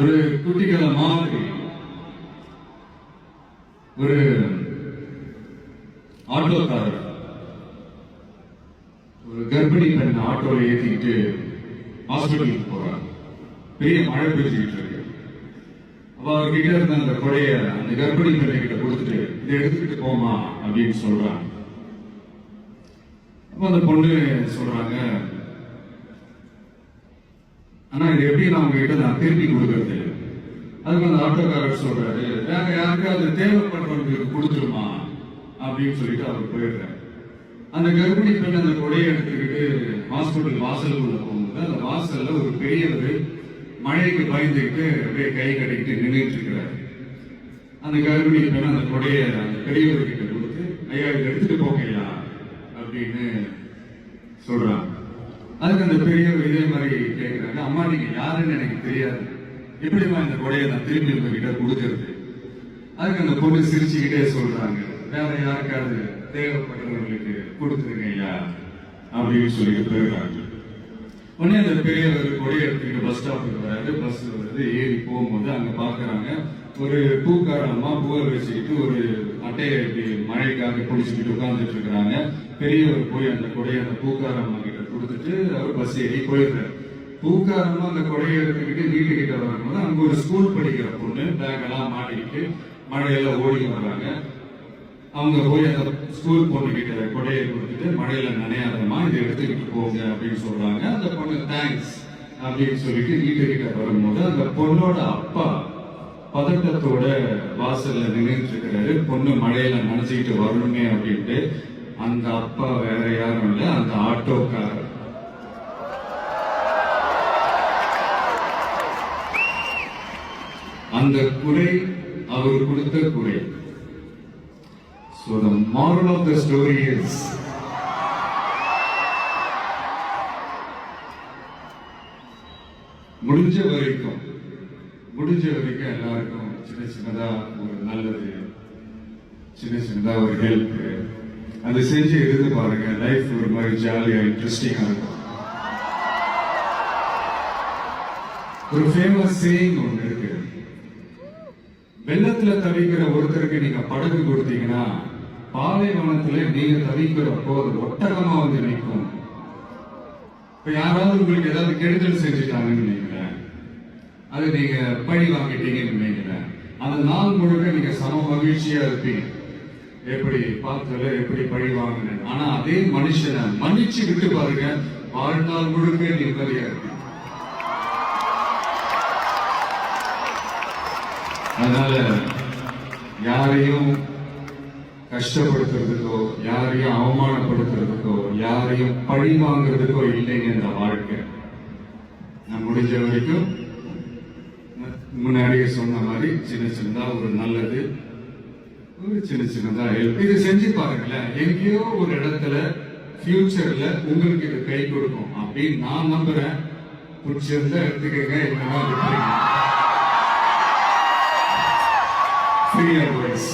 ஒரு குட்டிக்கதை மாதிரி ஒரு ஆட்டோக்காரர் ஒரு கர்ப்பிணி பெண் ஆட்டோல ஏற்றிக்கிட்டு ஹாஸ்பிட்டலுக்கு போறாங்க பெரிய மழை பெய்ஞ்சுக்கிட்டு இருக்கு. அப்ப அவர்கிட்ட இருந்த அந்த கொடைய அந்த கர்ப்பிணி பெண்ணை கிட்ட கொடுத்துட்டு இதை எடுத்துக்கிட்டு போமா அப்படின்னு சொல்றாங்க. அப்ப அந்த பொண்ணு சொல்றாங்க ஆனா இது எப்படி நான் உங்ககிட்ட நான் திருப்பி கொடுக்கறது? அதுக்கு அந்த ஆட்டோக்காரர் சொல்றாரு வேற யாருக்காவது தேவைப்படுறவங்களுக்கு கொடுத்துருமா? அப்படின்னு சொல்லிட்டு அவர் போயிடுறாரு. அந்த கர்ப்பிணி பெண் அந்த கொடையை எடுத்துக்கிட்டு ஹாஸ்பிட்டல் வாசலுக்குள்ள போகும்போது அந்த வாசல்ல ஒரு பெரியவர் மழைக்கு பயந்துக்கிட்டு அப்படியே கை கட்டிக்கிட்டு நின்றுட்டு இருக்கிறாரு. அந்த கர்ப்பிணி பெண் அந்த கொடையை அந்த பெரியவர்கிட்ட கொடுத்து ஐயா இதை எடுத்துட்டு போகையா அப்படின்னு சொல்றாங்க. அதுக்கு அந்த பெரியவர் இதே மாதிரி கேட்கிறாங்க அம்மா நீங்க யாருன்னு எனக்கு தெரியாது. எப்படிம்மா இந்த கொடையை நான் திரும்பி உங்ககிட்ட கொடுக்கறது? அதுக்கு அந்த பொண்ணு சிரிச்சுக்கிட்டே சொல்றாங்க வேற யாருக்காவது தேவைப்படுறவங்களுக்கு கொடுத்துருங்க ஐயா அப்படின்னு சொல்லிட்டு போயிடுறாங்க. உடனே அந்த பெரியவர் கொடி எடுத்துக்கிட்டு பஸ் ஸ்டாப்புக்கு வராரு. பஸ் வருது ஏறி போகும்போது அங்க பாக்குறாங்க. ஒரு பூக்கார அம்மா பூவை வச்சுக்கிட்டு ஒரு அட்டையை இப்படி மழைக்காக பிடிச்சிக்கிட்டு உட்கார்ந்துட்டு இருக்கிறாங்க. பெரியவர் போய் அந்த கொடையை அந்த பூக்கார அம்மா கிட்ட கொடுத்துட்டு அவர் பஸ் ஏறி போயிடுறாரு. பூக்காரமா அந்த கொடையை எடுத்துக்கிட்டு வீட்டுக்கிட்ட வரும்போது அங்க ஒரு ஸ்கூல் படிக்கிற பொண்ணு பேக் எல்லாம் மாட்டிக்கிட்டு மழையெல்லாம் ஓடி வர்றாங்க அவங்க போய் அந்த ஸ்கூல் பொண்ணு கிட்ட கொடையை கொடுத்துட்டு மழையில நனையாதமா இதை எடுத்துக்கிட்டு போங்க அப்படின்னு சொல்றாங்க. அந்த பொண்ணு தேங்க்ஸ் அப்படின்னு சொல்லிட்டு வீட்டுக்கிட்ட வரும்போது அந்த பொண்ணோட அப்பா பதட்டத்தோட வாசல்ல நின்றுட்டு இருக்கிறாரு. பொண்ணு மழையில நினைச்சுக்கிட்டு வரணுமே அப்படின்ட்டு அந்த அப்பா வேற யாரும் இல்ல அந்த ஆட்டோக்காரர். அந்த குறை அவர் கொடுத்த குறை. So the moral of the story is முடிஞ்ச வரைக்கும் முடிஞ்ச வரைக்கும் எல்லாருக்கும் சின்ன சின்னதா ஒரு நல்லது சின்ன சின்னதா ஒரு ஹெல்ப் அதை செஞ்சு இருந்து பாருங்க லைஃப் ஒரு மாதிரி ஜாலியா இன்ட்ரெஸ்டிங்கா இருக்கும். ஒரு ஃபேமஸ் சேயிங் ஒன்று இருக்கு. வெள்ளத்துல தவிக்கிற ஒருத்தருக்கு நீங்க படகு கொடுத்தீங்கன்னா பாலைவனத்திலே நீங்க தவிக்கிற அது ஒட்டகமா வந்து நிற்கும். இப்ப யாராவது உங்களுக்கு ஏதாவது கெடுதல் செஞ்சுட்டாங்கன்னு நினைக்கிறேன். அது நீங்க பழி வாங்கிட்டீங்கன்னு நினைக்கிறேன். அந்த நாள் முழுக்க நீங்க சம மகிழ்ச்சியா இருப்பீங்க. எப்படி பார்த்தல எப்படி பழி வாங்கினேன் ஆனா அதே மனுஷனை மன்னிச்சு விட்டு பாருங்க வாழ்நாள் முழுக்க நிம்மதியா இருப்பீங்க. அதனால யாரையும் கஷ்டப்படுத்துறதுக்கோ யாரையும் அவமானப்படுத்துறதுக்கோ யாரையும் பழி வாங்குறதுக்கோ இல்லைங்க இந்த வாழ்க்கை. நான் முடிஞ்ச வரைக்கும் முன்னாடியே சொன்ன மாதிரி சின்ன சின்னதா ஒரு நல்லது ஒரு சின்ன சின்னதா ஹெல்ப் இது செஞ்சு பாருங்களேன். எங்கேயோ ஒரு இடத்துல ஃபியூச்சர்ல உங்களுக்கு இது கை கொடுக்கும் அப்படின்னு நான் நம்புறேன். பிடிச்சிருந்தா எடுத்துக்கங்க இல்லைன்னா விட்டுருங்க. Free advice